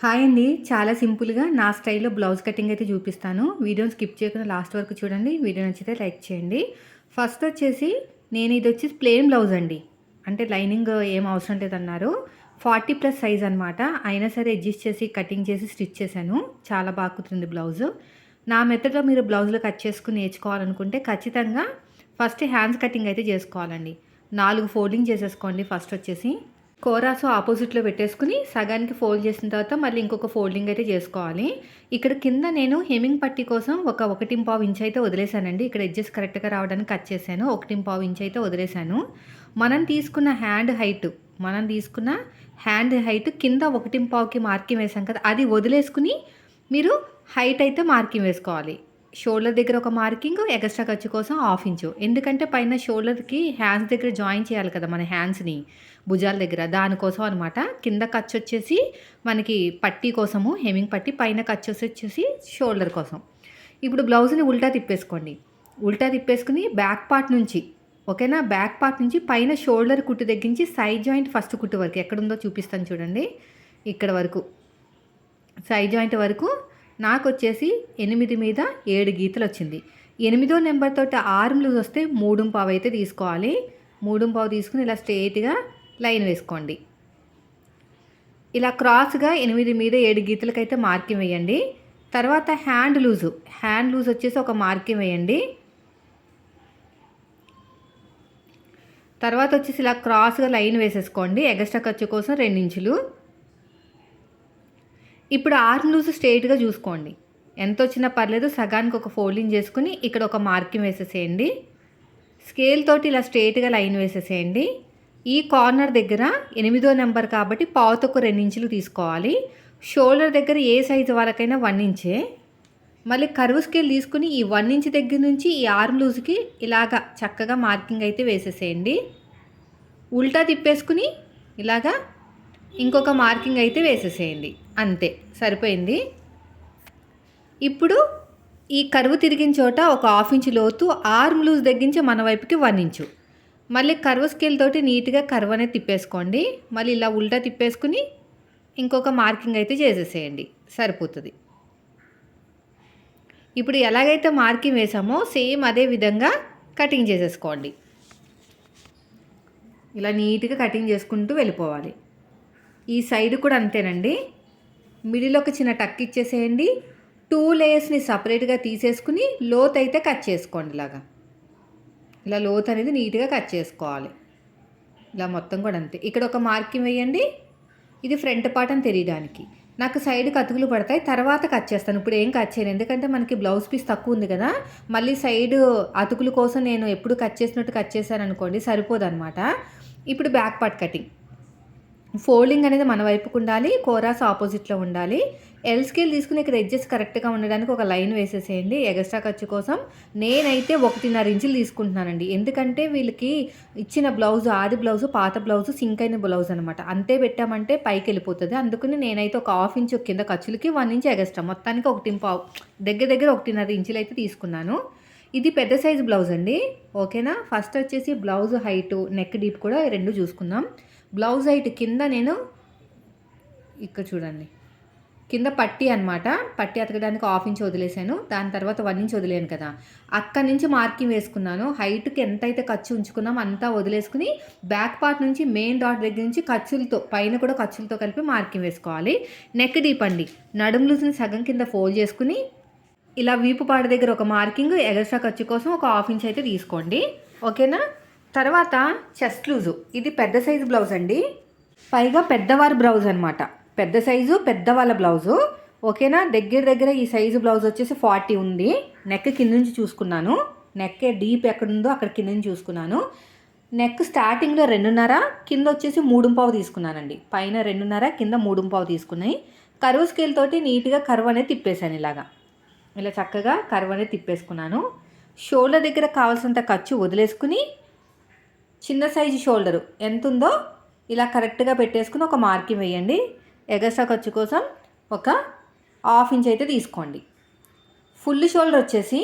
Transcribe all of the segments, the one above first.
Hi అండి. చాలా సింపుల్‌గా నా స్టైల్‌లో బ్లౌజ్ కటింగ్ అయితే చూపిస్తాను. వీడియోని స్కిప్ చేయకుండా లాస్ట్ వరకు చూడండి. వీడియో నచ్చితే లైక్ చేయండి. ఫస్ట్ వచ్చేసి నేను ఇది వచ్చేసి ప్లెయిన్ బ్లౌజ్ అండి. అంటే లైనింగ్ ఏం అవసరం లేదన్నారు. 40 ప్లస్ సైజ్ అనమాట. అయినా సరే అడ్జస్ట్ చేసి కటింగ్ చేసి స్టిచ్ చేశాను. చాలా బాగా కుదిరింది బ్లౌజు. నా మెథడ్‌లో మీరు బ్లౌజులు కట్ చేసుకుని నేర్చుకోవాలనుకుంటే ఖచ్చితంగా ఫస్ట్ హ్యాండ్స్ కటింగ్ అయితే చేసుకోవాలండి. నాలుగు ఫోల్డింగ్ చేసేసుకోండి ఫస్ట్ వచ్చేసి. కోరాసు ఆపోజిట్‌లో పెట్టేసుకుని సగానికి ఫోల్డ్ చేసిన తర్వాత మళ్ళీ ఇంకొక ఫోల్డింగ్ అయితే చేసుకోవాలి. ఇక్కడ కింద నేను హెమింగ్ పట్టి కోసం ఒక 1.5 ఇంచ్ అయితే వదిలేసానండి. ఇక్కడ ఎడ్జెస్ కరెక్ట్‌గా రావడానికి కట్ చేశాను. 1.5 ఇంచ్ అయితే వదిలేసాను. మనం తీసుకున్న హ్యాండ్ హైట్ మనం తీసుకున్న హ్యాండ్ హైట్ కింద 1.5కి మార్కింగ్ వేసాం కదా! అది వదిలేసుకుని మీరు హైట్ అయితే మార్కింగ్ వేసుకోవాలి. షోల్డర్ దగ్గర ఒక మార్కింగ్ ఎగస్ట్రా ఖర్చు కోసం హాఫ్ ఇంచు. ఎందుకంటే పైన షోల్డర్‌కి హ్యాండ్స్ దగ్గర జాయిన్ చేయాలి కదా! మన హ్యాండ్స్‌ని భుజాల దగ్గర. దానికోసం అనమాట. కింద ఖర్చు వచ్చేసి మనకి పట్టీ కోసము హెమింగ్ పట్టీ. పైన ఖర్చు వచ్చేసి షోల్డర్ కోసం. ఇప్పుడు బ్లౌజ్‌ని ఉల్టా తిప్పేసుకోండి. ఉల్టా తిప్పేసుకుని బ్యాక్ పార్ట్ నుంచి ఓకేనా? బ్యాక్ పార్ట్ నుంచి పైన షోల్డర్ కుట్టు దగ్గర నుంచి సైడ్ జాయింట్ ఫస్ట్ కుట్టు వరకు ఎక్కడుందో చూపిస్తాను చూడండి. ఇక్కడ వరకు. సైడ్ జాయింట్ వరకు నాకు వచ్చేసి ఎనిమిది మీద ఏడు గీతలు వచ్చింది ఎనిమిదో నెంబర్ తోటి ఆర్మ్ లూజ్ వస్తే 3.5 అయితే తీసుకోవాలి. 3.5 తీసుకొని ఇలా స్ట్రేట్గా లైన్ వేసుకోండి. ఇలా క్రాస్‌గా ఎనిమిది మీద ఏడు గీతలకైతే మార్కింగ్ వేయండి. తర్వాత హ్యాండ్ లూజు. హ్యాండ్ లూజ్ వచ్చేసి ఒక మార్కింగ్ వేయండి. తర్వాత వచ్చేసి ఇలా క్రాస్‌గా లైన్ వేసేసుకోండి. ఎగస్ట్రా ఖర్చు కోసం రెండించులు ఇప్పుడు ఆర్మ్ లూజ్ స్ట్రెయిట్‌గా చూసుకోండి. ఎంతొచ్చినా పర్లేదు సగానికి ఒక ఫోల్డింగ్ చేసుకుని ఇక్కడ ఒక మార్కింగ్ వేసేసేయండి. స్కేల్ తోటి ఇలా స్ట్రేట్గా లైన్ వేసేసేయండి. ఈ కార్నర్ దగ్గర ఎనిమిదో నెంబర్ కాబట్టి పావుతక్కువ 2 ఇంచులు తీసుకోవాలి. షోల్డర్ దగ్గర ఏ సైజు వరకైనా వన్ ఇంచే. మళ్ళీ కరువు స్కేల్ తీసుకుని ఈ వన్ ఇంచ్ దగ్గర నుంచి ఈ ఆర్మ్ లూజ్‌కి ఇలాగా చక్కగా మార్కింగ్ అయితే వేసేసేయండి. ఉల్టా తిప్పేసుకుని ఇలాగా ఇంకొక మార్కింగ్ అయితే వేసేసేయండి. అంతే సరిపోయింది. ఇప్పుడు ఈ కరువు తిరిగిన చోట ఒక హాఫ్ ఇంచ్ లోతు ఆర్మ్ లూజ్ తగ్గించి మన వైపుకి వన్ ఇంచు. మళ్ళీ కర్వ్ స్కేల్ తోటి నీట్‌గా కర్వ్ అనేది తిప్పేసుకోండి. మళ్ళీ ఇలా ఉల్టా తిప్పేసుకొని ఇంకొక మార్కింగ్ అయితే చేసేసేయండి. సరిపోతుంది ఇప్పుడు ఎలాగైతే మార్కింగ్ వేసామో సేమ్ అదే విధంగా కటింగ్ చేసేసుకోండి. ఇలా నీట్‌గా కటింగ్ చేసుకుంటూ వెళ్ళిపోవాలి. ఈ సైడ్ కూడా అంతేనండి. మిడిల్ ఒక చిన్న టక్ ఇచ్చేసేయండి. టూ లేయర్స్‌ని సపరేట్గా తీసేసుకుని లోత్ అయితే కట్ చేసుకోండి ఇలాగా. ఇలా లోతు అనేది నీట్‌గా కట్ చేసుకోవాలి. ఇలా మొత్తం కూడా అంతే. ఇక్కడ ఒక మార్కింగ్ వేయండి. ఇది ఫ్రంట్ పార్ట్ అని తెలియడానికి. నాకు సైడ్‌కి అతుకులు పడతాయి. తర్వాత కట్ చేస్తాను. ఇప్పుడు ఏం కట్ చేయను. ఎందుకంటే మనకి బ్లౌజ్ పీస్ తక్కువ ఉంది కదా! మళ్ళీ సైడ్ అతుకుల కోసం నేను ఎప్పుడు కట్ చేసినట్టు కట్ చేశాననుకోండి సరిపోదనమాట. ఇప్పుడు బ్యాక్ పార్ట్ కటింగ్. ఫోల్డింగ్ అనేది మన వైపుకు ఉండాలి. కోరాస్ ఆపోజిట్‌లో ఉండాలి. ఎల్ స్కేల్ తీసుకుని ఇక్కడ ఎడ్జెస్ కరెక్ట్‌గా ఉండడానికి ఒక లైన్ వేసేసేయండి. ఎగస్ట్రా ఖర్చు కోసం. నేనైతే 1.5 ఇంచులు తీసుకుంటున్నానండి. ఎందుకంటే వీళ్ళకి ఇచ్చిన బ్లౌజ్ ఆది బ్లౌజు పాత బ్లౌజు సింక్ అయిన బ్లౌజ్ అనమాట. అంతే పెట్టామంటే పైకెళ్ళిపోతది. అందుకని నేనైతే ఒక హాఫ్ ఇంచు కింద ఖర్చులకి వన్ ఇంచ్ ఎగస్ట్రా మొత్తానికి 1.5 దగ్గర దగ్గర 1.5 ఇంచులు అయితే తీసుకున్నాను. ఇది పెద్ద సైజ్ బ్లౌజ్ అండి. ఓకేనా? ఫస్ట్ వచ్చేసి బ్లౌజ్ హైటు, నెక్ డీప్ కూడా రెండు చూసుకుందాం. బ్లౌజ్ హైట్ కింద నేను ఇక్కడ చూడండి. కింద పట్టి అనమాట. పట్టి అతకడానికి హాఫ్ ఇంచ్ వదిలేసాను. దాని తర్వాత వన్ ఇంచ్ వదిలేను కదా! అక్కడి నుంచి మార్కింగ్ వేసుకున్నాను. హైట్‌కి ఎంతైతే ఖర్చు ఉంచుకున్నామో అంతా వదిలేసుకుని బ్యాక్ పార్ట్ నుంచి మెయిన్ డాట్ దగ్గర నుంచి ఖర్చులతో పైన కూడా ఖర్చులతో కలిపి మార్కింగ్ వేసుకోవాలి. నెక్ డీప్ అండి. నడుము లూజ్‌ని సగం కింద ఫోల్డ్ చేసుకుని ఇలా వీపు పాడ దగ్గర ఒక మార్కింగ్ ఎగస్ట్రా ఖర్చు కోసం ఒక హాఫ్ ఇంచ్ అయితే తీసుకోండి. ఓకేనా? తర్వాత చెస్ట్ లూజు. ఇది పెద్ద సైజు బ్లౌజ్ అండి. పైగా పెద్దవారి బ్లౌజ్ అనమాట. పెద్ద సైజు పెద్దవాళ్ళ బ్లౌజు. ఓకేనా? దగ్గర దగ్గర ఈ సైజు బ్లౌజ్ వచ్చేసి 40 ఉంది. నెక్ కింద నుంచి చూసుకున్నాను. నెక్ డీప్ ఎక్కడుందో అక్కడ కింద నుంచి చూసుకున్నాను. నెక్ స్టార్టింగ్‌లో 2.5 కింద వచ్చేసి 3.5 తీసుకున్నానండి. పైన 2.5 కింద 3.5 తీసుకున్నాయి. కరువు స్కేల్ తోటి నీట్‌గా కరువు అనేది తిప్పేసాను ఇలాగా. ఇలా చక్కగా కరువు అనేది తిప్పేసుకున్నాను. షోల్డర్ దగ్గర కావాల్సినంత ఖర్చు వదిలేసుకుని చిన్న సైజు షోల్డరు ఎంత ఉందో ఇలా కరెక్ట్‌గా పెట్టేసుకుని ఒక మార్కింగ్ వేయండి. ఎగస్ట్రా ఖర్చు కోసం ఒక హాఫ్ ఇంచ్ అయితే తీసుకోండి. ఫుల్ షోల్డర్ వచ్చేసి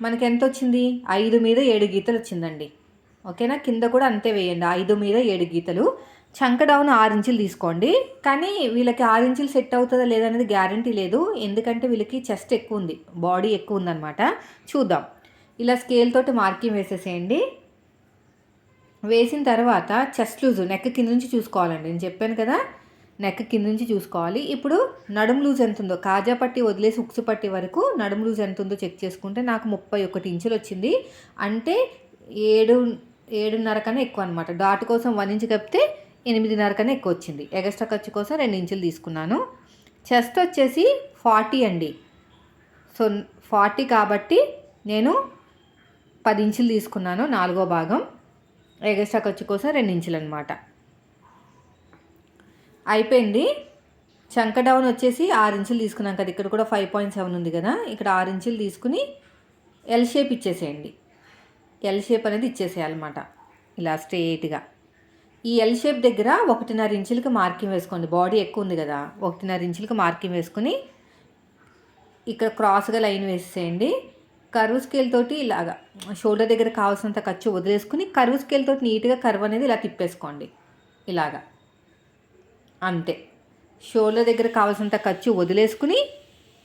మనకి ఎంతొచ్చింది? 5 మీద ఏడు గీతలు వచ్చిందండి. ఓకేనా? కింద కూడా అంతే వేయండి. ఐదు మీద ఏడు గీతలు. చంక డౌన్ ఆరు ఇంచులు తీసుకోండి కానీ వీళ్ళకి ఆరు ఇంచులు సెట్ అవుతుందా లేదనేది గ్యారంటీ లేదు ఎందుకంటే వీళ్ళకి చెస్ట్ ఎక్కువ ఉంది బాడీ ఎక్కువ ఉందన్నమాట చూద్దాం ఇలా స్కేల్ తోటి మార్కింగ్ వేసేసేయండి వేసిన తర్వాత చెస్ట్ లూజు నెక్ కింద నుంచి చూసుకోవాలండి. నేను చెప్పాను కదా నెక్ కింద నుంచి చూసుకోవాలి. ఇప్పుడు నడుము లూజ్ ఎంత ఉందో కాజా పట్టి వదిలేసి ఉక్సు పట్టి వరకు నడుము లూజ్ ఎంత ఉందో చెక్ చేసుకుంటే నాకు ముప్పై ఒకటి ఇంచులు వచ్చింది. అంటే ఏడు ఏడున్నర కన్నా ఎక్కువ అనమాట డాట్ కోసం వన్ ఇంచు కప్పితే ఎనిమిదిన్నర కన్నా ఎక్కువ వచ్చింది. ఎగస్ట్రా ఖర్చు కోసం రెండు ఇంచులు తీసుకున్నాను. చెస్ట్ వచ్చేసి ఫార్టీ అండి. సో ఫార్టీ కాబట్టి నేను పది ఇంచులు తీసుకున్నాను నాలుగో భాగం. ఎగస్ట్రా ఖర్చు కోసం రెండు ఇంచులు అనమాట అయిపోయింది. చంక డౌన్ వచ్చేసి ఆరు ఇంచులు తీసుకున్నాం కదా ఇక్కడ కూడా ఫైవ్ పాయింట్ సెవెన్ ఉంది కదా ఇక్కడ ఆరు ఇంచులు తీసుకుని ఎల్ షేప్ ఇచ్చేసేయండి. ఎల్ షేప్ అనేది ఇచ్చేసేయాలన్నమాట ఇలా స్ట్రేట్గా ఈ ఎల్ షేప్ దగ్గర ఒకటిన్నర ఇంచులకి మార్కింగ్ వేసుకోండి. బాడీ ఎక్కువ ఉంది కదా ఒకటిన్నర ఇంచులకి మార్కింగ్ వేసుకుని ఇక్కడ క్రాస్గా లైన్ వేసేయండి కర్వ్ స్కేల్ తోటి ఇలాగా షోల్డర్ దగ్గర కావాల్సినంత ఖర్చు వదిలేసుకుని కర్వ్ స్కేల్ తోటి నీట్గా కర్వ్ అనేది ఇలా తిప్పేసుకోండి. ఇలాగా. అంతే. షోల్డర్ దగ్గర కావాల్సినంత ఖర్చు వదిలేసుకుని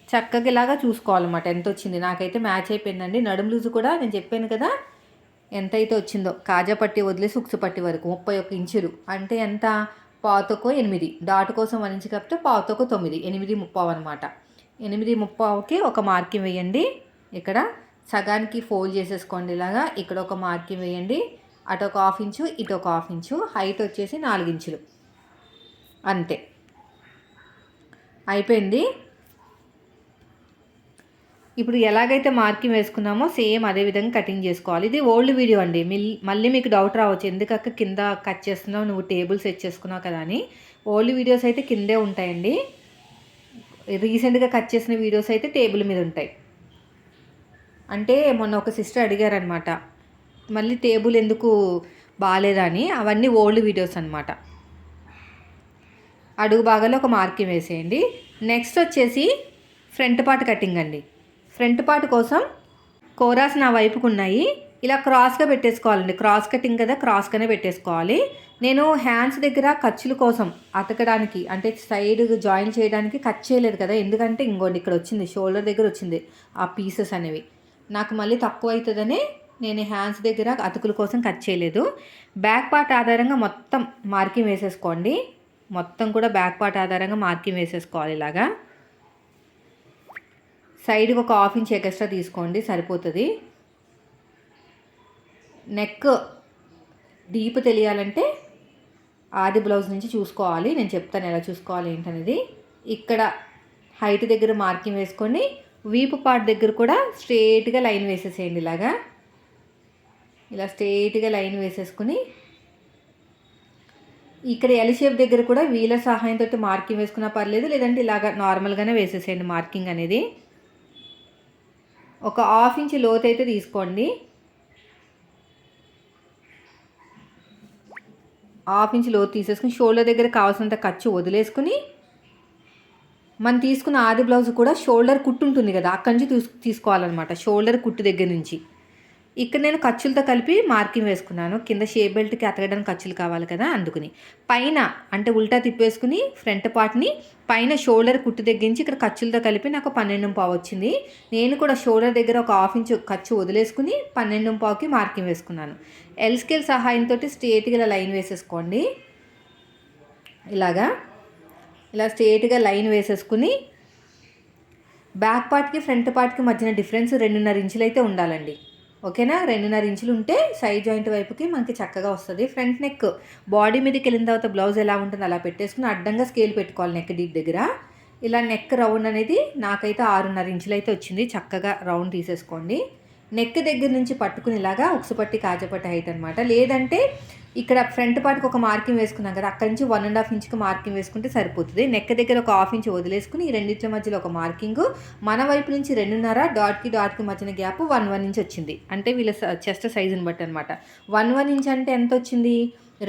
చక్కగా ఇలాగా చూసుకోవాలన్నమాట. ఎంత వచ్చింది? నాకైతే మ్యాచ్ అయిపోయిందండి. నడుము లూజు కూడా నేను చెప్పాను కదా. ఎంత అయితే వచ్చిందో? కాజా పట్టి వదిలేసి ఉక్సు పట్టి వరకు ముప్పై ఒక్క ఇంచులు. అంటే ఎంత? పాతకో ఎనిమిది. డాట్ కోసం వన్ ఇంచు కప్పితే తొమ్మిది. ఎనిమిది ముప్పావు అనమాట ఎనిమిది ముప్పావుకి ఒక మార్కింగ్ వేయండి. ఇక్కడ సగానికి ఫోల్డ్ చేసేసుకోండి ఇలాగా. ఇక్కడ ఒక మార్కింగ్ వేయండి. అటు ఒక హాఫ్ ఇంచు ఇటు ఒక హాఫ్ ఇంచు. హైట్ వచ్చేసి నాలుగించులు అంతే. అయిపోయింది. ఇప్పుడు ఎలాగైతే మార్కింగ్ వేసుకున్నామో సేమ్ అదే విధంగా కటింగ్ చేసుకోవాలి. ఇది ఓల్డ్ వీడియో అండి. మళ్ళీ మీకు డౌట్ రావచ్చు. ఎందుకక్క కింద కట్ చేస్తున్నావు? నువ్వు టేబుల్ సెట్ చేసుకున్నావు కదా అని. ఓల్డ్ వీడియోస్ అయితే కిందే ఉంటాయండి. రీసెంట్గా కట్ చేసిన వీడియోస్ అయితే టేబుల్ మీద ఉంటాయి. అంటే మొన్న ఒక సిస్టర్ అడిగారనమాట మళ్ళీ టేబుల్ ఎందుకు బాగాలేదా అని అవన్నీ ఓల్డ్ వీడియోస్ అనమాట అడుగు భాగాలో ఒక మార్కింగ్ వేసేయండి. నెక్స్ట్ వచ్చేసి ఫ్రంట్ పార్ట్ కటింగ్ అండి. ఫ్రంట్ పార్ట్ కోసం కోరాస్ నా వైపుకు ఉన్నాయి. ఇలా క్రాస్గా పెట్టేసుకోవాలండి. క్రాస్ కటింగ్ కదా క్రాస్గానే పెట్టేసుకోవాలి. నేను హ్యాండ్స్ దగ్గర ఖర్చుల కోసం అతకడానికి అంటే సైడ్ జాయిన్ చేయడానికి కట్ చేయలేదు కదా. ఎందుకంటే ఇంకోండి ఇక్కడ వచ్చింది షోల్డర్ దగ్గర వచ్చింది ఆ పీసెస్ అనేవి. నాకు మళ్ళీ తక్కువ అవుతుందని నేను హ్యాండ్స్ దగ్గర అతుకుల కోసం కట్ చేయలేదు. బ్యాక్ పార్ట్ ఆధారంగా మొత్తం మార్కింగ్ వేసేసుకోండి. మొత్తం కూడా బ్యాక్ పార్ట్ ఆధారంగా మార్కింగ్ వేసేసుకోవాలి ఇలాగా. సైడ్కి ఒక హాఫ్ ఇంచ్ ఎక్స్ట్రా తీసుకోండి సరిపోతుంది. నెక్ డీప్ తెలియాలంటే ఆది బ్లౌజ్ నుంచి చూసుకోవాలి. నేను చెప్తాను ఎలా చూసుకోవాలి ఏంటనేది. ఇక్కడ హైట్ దగ్గర మార్కింగ్ వేసుకొని వీపు పార్ట్ దగ్గర కూడా స్ట్రేట్గా లైన్ వేసేసేయండి ఇలాగా. ఇలా స్ట్రేట్గా లైన్ వేసేసుకుని ఇక్కడ ఎల్ షేప్ దగ్గర కూడా వీలర్ సహాయంతో మార్కింగ్ వేసుకున్నా పర్లేదు లేదంటే ఇలాగ నార్మల్గానే వేసేసేయండి మార్కింగ్ అనేది. ఒక హాఫ్ ఇంచ్ లోతు అయితే తీసుకోండి. హాఫ్ ఇంచ్ లోతు తీసేసుకుని షోల్డర్ దగ్గర కావాల్సినంత ఖర్చు వదిలేసుకుని మనం తీసుకున్న ఆది బ్లౌజ్ కూడా షోల్డర్ కుట్టు ఉంటుంది కదా అక్కడి నుంచి తీసు తీసుకోవాలన్నమాట షోల్డర్ కుట్టు దగ్గర నుంచి. ఇక్కడ నేను ఖర్చులతో కలిపి మార్కింగ్ వేసుకున్నాను. కింద షేప్ బెల్ట్కి అతకడానికి ఖర్చులు కావాలి కదా అందుకుని. పైన అంటే ఉల్టా తిప్పేసుకుని ఫ్రంట్ పార్ట్ని పైన షోల్డర్ కుట్టు దగ్గర నుంచి ఇక్కడ ఖర్చులతో కలిపి నాకు పన్నెండు పావు వచ్చింది. నేను కూడా షోల్డర్ దగ్గర ఒక హాఫ్ ఇంచ్ ఖర్చు వదిలేసుకుని పన్నెండు పావుకి మార్కింగ్ వేసుకున్నాను. ఎల్ స్కేల్ సహాయంతో స్ట్రేట్గా లైన్ వేసేసుకోండి. ఇలాగా. ఇలా స్ట్రేట్గా లైన్ వేసేసుకుని బ్యాక్ పార్ట్కి ఫ్రంట్ పార్ట్కి మధ్యన డిఫరెన్స్ రెండున్నర ఇంచులు అయితే ఉండాలండి. ఓకేనా? రెండున్నర ఇంచులు ఉంటే సైడ్ జాయింట్ వైపుకి మనకి చక్కగా వస్తుంది. ఫ్రంట్ నెక్ బాడీ మీదకి వెళ్ళిన తర్వాత బ్లౌజ్ ఎలా ఉంటుందో అలా పెట్టేసుకుని అడ్డంగా స్కేల్ పెట్టుకోవాలి నెక్ డీప్ దగ్గర. ఇలా నెక్ రౌండ్ అనేది నాకైతే ఆరున్నర ఇంచులు అయితే వచ్చింది. చక్కగా రౌండ్ తీసేసుకోండి. నెక్ దగ్గర నుంచి పట్టుకునేలాగా ఉక్సుపట్టి కాజపట్టి హైట్ అనమాట లేదంటే ఇక్కడ ఫ్రంట్ పార్ట్కి ఒక మార్కింగ్ వేసుకున్నాం కదా అక్కడి నుంచి వన్ అండ్ హాఫ్ ఇంచ్కి మార్కింగ్ వేసుకుంటే సరిపోతుంది. నెక్ దగ్గర ఒక హాఫ్ ఇంచ్ వదిలేసుకుని ఈ రెండింటి మధ్యలో ఒక మార్కింగ్. మన వైపు నుంచి రెండున్నర డాట్కి డాట్కి మధ్యన గ్యాప్ వన్ వన్ ఇంచ్ వచ్చింది. అంటే వీళ్ళ చెస్ట్ సైజుని బట్టి అనమాట వన్ వన్ ఇంచ్ అంటే ఎంత వచ్చింది?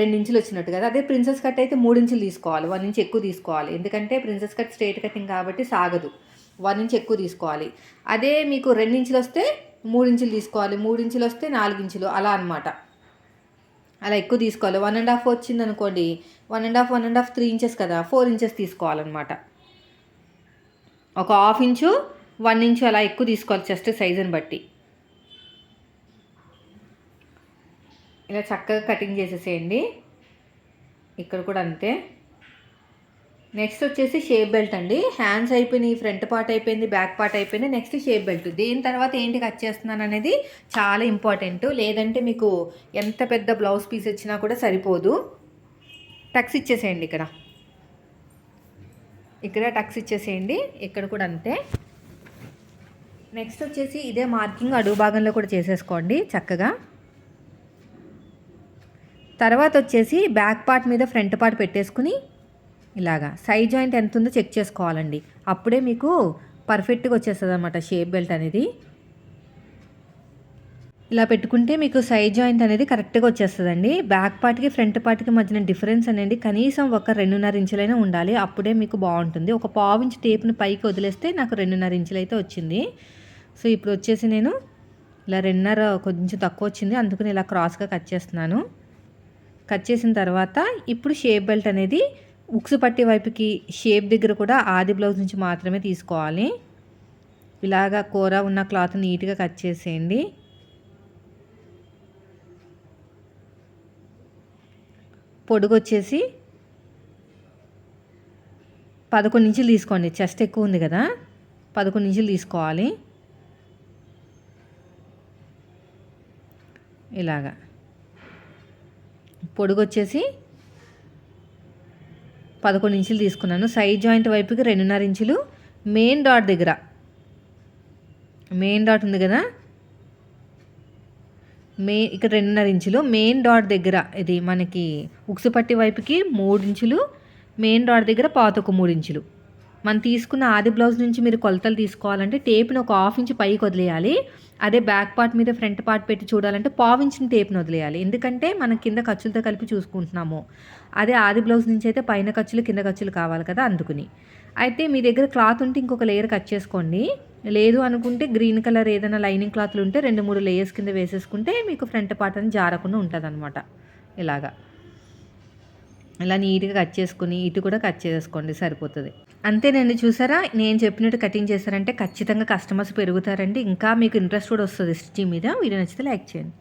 రెండు ఇంచులు వచ్చినట్టు కదా. అదే ప్రిన్సెస్ కట్ అయితే మూడు ఇంచులు తీసుకోవాలి. వన్ ఇంచ్ ఎక్కువ తీసుకోవాలి. ఎందుకంటే ప్రిన్సెస్ కట్ స్ట్రేట్ కటింగ్ కాబట్టి సాగదు. వన్ ఇంచ్ ఎక్కువ తీసుకోవాలి. అదే మీకు రెండు ఇంచులు వస్తే మూడు ఇంచులు తీసుకోవాలి. మూడు ఇంచులు వస్తే నాలుగు ఇంచులు అలా అనమాట అలా ఎక్కువ తీసుకోవాలి. వన్ అండ్ హాఫ్ వచ్చింది అనుకోండి one and half one and half three inches కదా ఫోర్ ఇంచెస్ తీసుకోవాలన్నమాట. ఒక హాఫ్ ఇంచు వన్ ఇంచు అలా ఎక్కువ తీసుకోవాలి జస్ట్ సైజుని బట్టి. ఇలా చక్కగా కటింగ్ చేసేసేయండి. ఇక్కడ కూడా అంతే. నెక్స్ట్ వచ్చేసి షేప్ బెల్ట్ అండి. హ్యాండ్స్ అయిపోయినాయి ఫ్రంట్ పార్ట్ అయిపోయింది బ్యాక్ పార్ట్ అయిపోయింది. నెక్స్ట్ షేప్ బెల్ట్ దీని తర్వాత ఏంటి కట్ చేస్తున్నాను అనేది చాలా ఇంపార్టెంట్ లేదంటే మీకు ఎంత పెద్ద బ్లౌజ్ పీస్ ఇచ్చినా కూడా సరిపోదు. టక్స్ ఇచ్చేసేయండి ఇక్కడ. ఇక్కడ టక్స్ ఇచ్చేసేయండి. ఇక్కడ కూడా అంతే. నెక్స్ట్ వచ్చేసి ఇదే మార్కింగ్ అడుగు భాగంలో కూడా చేసేసుకోండి చక్కగా. తర్వాత వచ్చేసి బ్యాక్ పార్ట్ మీద ఫ్రంట్ పార్ట్ పెట్టేసుకుని ఇలాగా. సైడ్ జాయింట్ ఎంత ఉందో చెక్ చేసుకోవాలండి. అప్పుడే మీకు పర్ఫెక్ట్గా వచ్చేస్తుంది అనమాట షేప్ బెల్ట్ అనేది. ఇలా పెట్టుకుంటే మీకు సైడ్ జాయింట్ అనేది కరెక్ట్గా వచ్చేస్తుందండి. బ్యాక్ పార్ట్కి ఫ్రంట్ పార్ట్కి మధ్యన డిఫరెన్స్ అనేది కనీసం ఒక రెండున్నర ఇంచులైనా ఉండాలి. అప్పుడే మీకు బాగుంటుంది. ఒక పావు ఇంచు టేప్ని పైకి వదిలేస్తే నాకు రెండున్నర ఇంచులు అయితే వచ్చింది. సో ఇప్పుడు వచ్చేసి నేను ఇలా రెండున్నర కొంచెం తక్కువ వచ్చింది. అందుకని ఇలా క్రాస్గా కట్ చేస్తున్నాను. కట్ చేసిన తర్వాత ఇప్పుడు షేప్ బెల్ట్ అనేది ఉక్స్ పట్టి వైపుకి షేప్ దగ్గర కూడా ఆది బ్లౌజ్ నుంచి మాత్రమే తీసుకోవాలి. ఇలాగా కూర ఉన్న క్లాత్ నీట్గా కట్ చేసేయండి. పొడుగు వచ్చేసి పదకొండు ఇంచులు తీసుకోండి. చెస్ట్ ఎక్కువ ఉంది కదా పదకొండు ఇంచులు తీసుకోవాలి. ఇలాగా పొడుగు వచ్చేసి పదకొండు ఇంచులు తీసుకున్నాను. సైడ్ జాయింట్ వైపుకి రెండున్నర ఇంచులు. మెయిన్ డాట్ దగ్గర. మెయిన్ డాట్ ఉంది కదా? మే ఇక్కడ రెండున్నర ఇంచులు. మెయిన్ డాట్ దగ్గర ఇది మనకి ఉక్సుపట్టి వైపుకి మూడు ఇంచులు. మెయిన్ డాట్ దగ్గర పాతొక మూడు ఇంచులు. మనం తీసుకున్న ఆది బ్లౌజ్ నుంచి మీరు కొలతలు తీసుకోవాలంటే టేప్ని ఒక హాఫ్ ఇంచ్ పైకి వదిలేయాలి. అదే బ్యాక్ పార్ట్ మీద ఫ్రంట్ పార్ట్ పెట్టి చూడాలంటే పావించిన టేప్ను వదిలేయాలి. ఎందుకంటే మనం కింద ఖర్చులతో కలిపి చూసుకుంటున్నాము. అదే ఆది బ్లౌజ్ నుంచి అయితే పైన ఖర్చులు కింద ఖర్చులు కావాలి కదా అందుకుని. అయితే మీ దగ్గర క్లాత్ ఉంటే ఇంకొక లేయర్ కట్ చేసుకోండి. లేదు అనుకుంటే గ్రీన్ కలర్ ఏదైనా లైనింగ్ క్లాత్లు ఉంటే రెండు మూడు లేయర్స్ కింద వేసేసుకుంటే మీకు ఫ్రంట్ పార్ట్ అని జారకుండా ఉంటుంది అనమాట ఇలాగా. ఇలా నీట్గా కట్ చేసుకుని ఇటు కూడా కట్ చేసుకోండి సరిపోతుంది. అంతేనండి చూసారా? నేను చెప్పినట్టు కటింగ్ చేశారంటే ఖచ్చితంగా కస్టమర్స్ పెరుగుతారండి. ఇంకా మీకు ఇంట్రెస్ట్ కూడా వస్తుంది స్టిచ్చింగ్ మీద. వీడియో నచ్చితే లైక్ చేయండి.